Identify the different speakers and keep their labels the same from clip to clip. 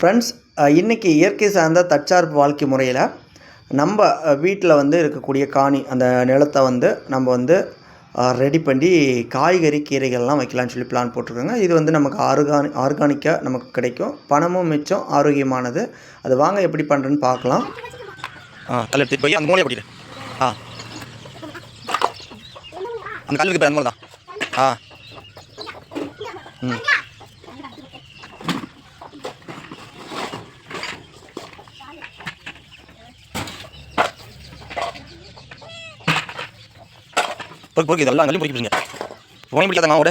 Speaker 1: Friends இன்றைக்கி இயற்கை சார்ந்த தற்சார்பு வாழ்க்கை முறையில் நம்ம வீட்டில் வந்து இருக்கக்கூடிய காணி அந்த நிலத்தை வந்து நம்ம வந்து ரெடி பண்ணி காய்கறி கீரைகள்லாம் வைக்கலாம்னு சொல்லி பிளான் போட்டிருக்கோங்க. இது வந்து நமக்கு ஆர்கானி ஆர்கானிக்காக நமக்கு கிடைக்கும். பணமும் மிச்சம் ஆரோக்கியமானது. அது வாங்க எப்படி பண்ணுறேன்னு பார்க்கலாம்.
Speaker 2: ஆ அதில் போய் அந்த மூலையை ஆ. அந்த அந்த தான் ஆ. ம். பொறுக்கு பொறுக்கு இதெல்லாம் கல்லும் பொறுக்கி பிடிங்க. உனையும் பிடிக்காதங்க ஓட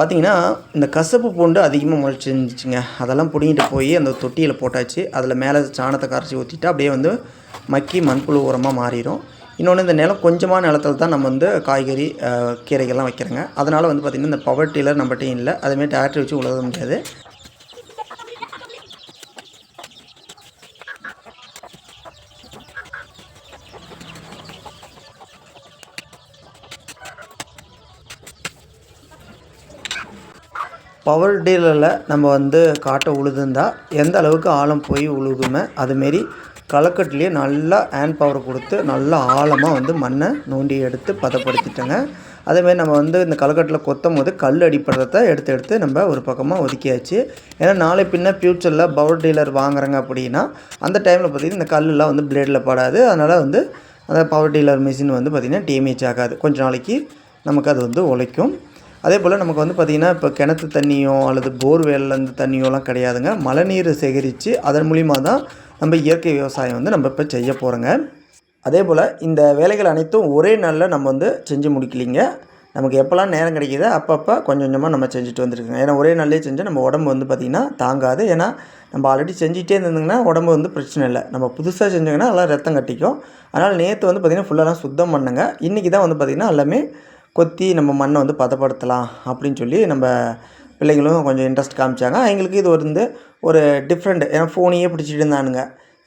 Speaker 1: பார்த்தீங்கன்னா இந்த கசப்பு பூண்டு அதிகமாக முளைச்சிருந்துச்சுங்க அதெல்லாம் பிடிங்கிட்டு போய் அந்த தொட்டியில் போட்டாச்சு. அதில் மேலே சாணத்தை கரைச்சி ஊற்றிட்டு அப்படியே வந்து மக்கி மண்புழு உரமாக மாறிடும் இன்னொன்று இந்த நிலம் கொஞ்சமான நிலத்துல தான் நம்ம வந்து காய்கறி கீரைகள்லாம் வைக்கிறோங்க. அதனால் வந்து பார்த்திங்கன்னா இந்த பவர் டீலர் நம்மகிட்டையும் இல்லை. அதேமாதிரி டேரக்டர் வச்சு உழுத முடியாது. பவர் டீலரில் நம்ம வந்து காட்டை உழுதுந்தா எந்த அளவுக்கு ஆழம் போய் உழுகுமே அதுமாரி களக்கட்டிலேயே நல்லா ஹேண்ட் பவர் கொடுத்து நல்லா ஆழமாக வந்து மண்ணை நோண்டி எடுத்து பதப்படுத்திட்டேங்க. அதேமாரி நம்ம வந்து இந்த களக்கட்டில் கொத்தும் போது கல் அடிப்படுறத எடுத்து எடுத்து நம்ம ஒரு பக்கமாக ஒதுக்கியாச்சு. ஏன்னா நாளை பின்ன ஃப்யூச்சரில் பவர் டீலர் வாங்குறாங்க அப்படின்னா அந்த டைமில் பார்த்திங்கன்னா இந்த கல்லெலாம் வந்து பிளேடில் படாது. அதனால் வந்து அந்த பவர் டீலர் மிஷின் வந்து பார்த்திங்கன்னா டேமேஜ் ஆகாது. கொஞ்ச நாளைக்கு நமக்கு அது வந்து உழைக்கும். அதே போல் நமக்கு வந்து பார்த்திங்கன்னா இப்போ கிணத்து தண்ணியோ அல்லது போர்வேல்லேருந்து தண்ணியோலாம் கிடையாதுங்க. மழைநீர் சேகரித்து அதன் மூலிமா தான் நம்ம இயற்கை விவசாயம் வந்து நம்ம இப்போ செய்ய போகிறோங்க அதே போல் இந்த வேலைகள் அனைத்தும் ஒரே நாளில் நம்ம வந்து செஞ்சு முடிக்கலிங்க. நமக்கு எப்போல்லாம் நேரம் கிடைக்கிதோ அப்பப்போ கொஞ்சம் கொஞ்சமாக நம்ம செஞ்சுட்டு வந்துருக்கோங்க. ஏன்னா ஒரே நாள்லேயே செஞ்சால் நம்ம உடம்பு வந்து பார்த்திங்கன்னா தாங்காது. ஏன்னா நம்ம ஆல்ரெடி செஞ்சுட்டே இருந்தோங்கன்னா உடம்பு வந்து பிரச்சனை இல்லை. நம்ம புதுசாக செஞ்சோங்கன்னா எல்லாம் ரத்தம் கட்டிக்கும். அதனால் நேற்று வந்து பார்த்திங்கன்னா ஃபுல்லாலாம் சுத்தம் பண்ணுங்க. இன்றைக்கி தான் வந்து பார்த்திங்கன்னா எல்லாமே கொத்தி நம்ம மண்ணை வந்து பதப்படுத்தலாம் அப்படின்னு சொல்லி நம்ம பிள்ளைங்களும் கொஞ்சம் இன்ட்ரெஸ்ட் காமிச்சாங்க. அவங்களுக்கு இது வந்து ஒரு டிஃப்ரெண்ட் ஏன்னா ஃபோனையே பிடிச்சிட்டு இருந்தானுங்க.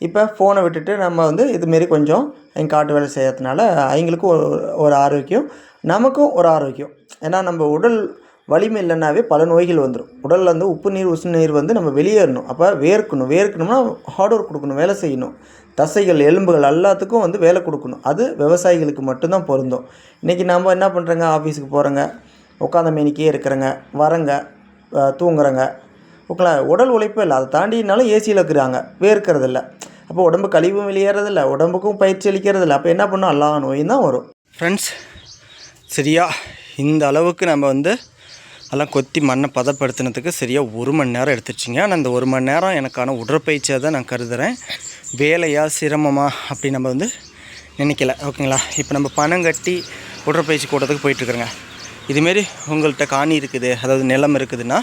Speaker 1: இப்போ ஃபோனை விட்டுட்டு நம்ம வந்து இதுமாரி கொஞ்சம் எங்கள் காட்டு வேலை செய்யறதுனால அவங்களுக்கும் ஒரு ஒரு ஆரோக்கியம் நமக்கும் ஒரு ஆரோக்கியம். ஏன்னா நம்ம உடல் வலிமை இல்லைனாவே பல நோய்கள் வந்துடும் உடலில் வந்து உப்பு நீர் உசு நீர் வந்து நம்ம வெளியேறணும். அப்போ வேர்க்கணும். வேர்க்கணும்னா ஹார்ட் ஒர்க் கொடுக்கணும். வேலை செய்யணும். தசைகள் எலும்புகள் எல்லாத்துக்கும் வந்து வேலை கொடுக்கணும். அது விவசாயிகளுக்கு மட்டும்தான் பொருந்தும். இன்றைக்கி நம்ம என்ன பண்ணுறோங்க ஆஃபீஸுக்கு போகிறோங்க உட்காந்த மேனிக்கே இருக்கிறங்க. வரங்க. தூங்குறங்க தூங்குறோங்க. ஓகேங்களா உடல் உழைப்பு இல்லை. அதை தாண்டினாலும் ஏசியில் இருக்கிறாங்க. வேர்க்கிறது இல்லை அப்போ உடம்பு கழிவும் வெளியேறதில்ல. உடம்புக்கும் பயிற்சி அளிக்கிறதில்ல. அப்போ என்ன பண்ணோம் எல்லா நோயும் தான் வரும்.
Speaker 2: ஃப்ரெண்ட்ஸ் சரியா? இந்த அளவுக்கு நம்ம வந்து எல்லாம் கொத்தி மண்ணை பதப்படுத்தினதுக்கு சரியாக ஒரு மணி நேரம் எடுத்துருச்சிங்க. ஆனால் அந்த ஒரு மணி நேரம் எனக்கான உடற்பயிற்சியாக தான் நான் கருதுகிறேன் வேலையாக சிரமமா அப்படி நம்ம வந்து நினைக்கல. ஓகேங்களா? இப்போ நம்ம பணம் கட்டி உடற்பயிற்சி கூட்டத்துக்கு போயிட்டுருக்குறோங்க. இதுமாரி உங்கள்கிட்ட காணி இருக்குது அதாவது நிலம் இருக்குதுன்னா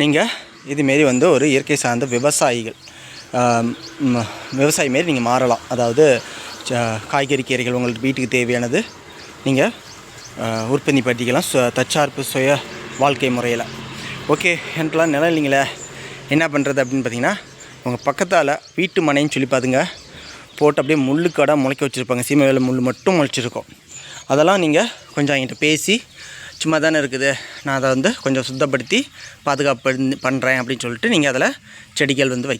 Speaker 2: நீங்கள் இதுமாரி வந்து ஒரு இயற்கை சார்ந்த விவசாயிகள் விவசாயி மாரி நீங்கள் மாறலாம். அதாவது காய்கறி கீரைகள் உங்களுக்கு வீட்டுக்கு தேவையானது நீங்கள் உற்பத்தி பண்ணிக்கலாம். சு தற்சார்பு சுய வாழ்க்கை முறையில். ஓகே எனக்குலாம் நிலம் இல்லைங்களே என்ன பண்ணுறது அப்படின்னு பார்த்தீங்கன்னா உங்கள் பக்கத்தால் வீட்டு மனைன்னு சொல்லி பார்த்துங்க போட்டு அப்படியே முள்ளுக்காடாக முளைக்க வச்சுருப்பாங்க. சீமை வேலை முள் மட்டும் முளைச்சிருக்கும்.
Speaker 1: அதெல்லாம் நீங்கள் கொஞ்சம் என்கிட்ட பேசி சும்மா தானே இருக்குது. நான் அதை வந்து கொஞ்சம் சுத்தப்படுத்தி பாதுகாப்பு பண்ணுறேன் அப்படின்னு சொல்லிட்டு நீங்கள் அதில் செடிகள் வந்து வை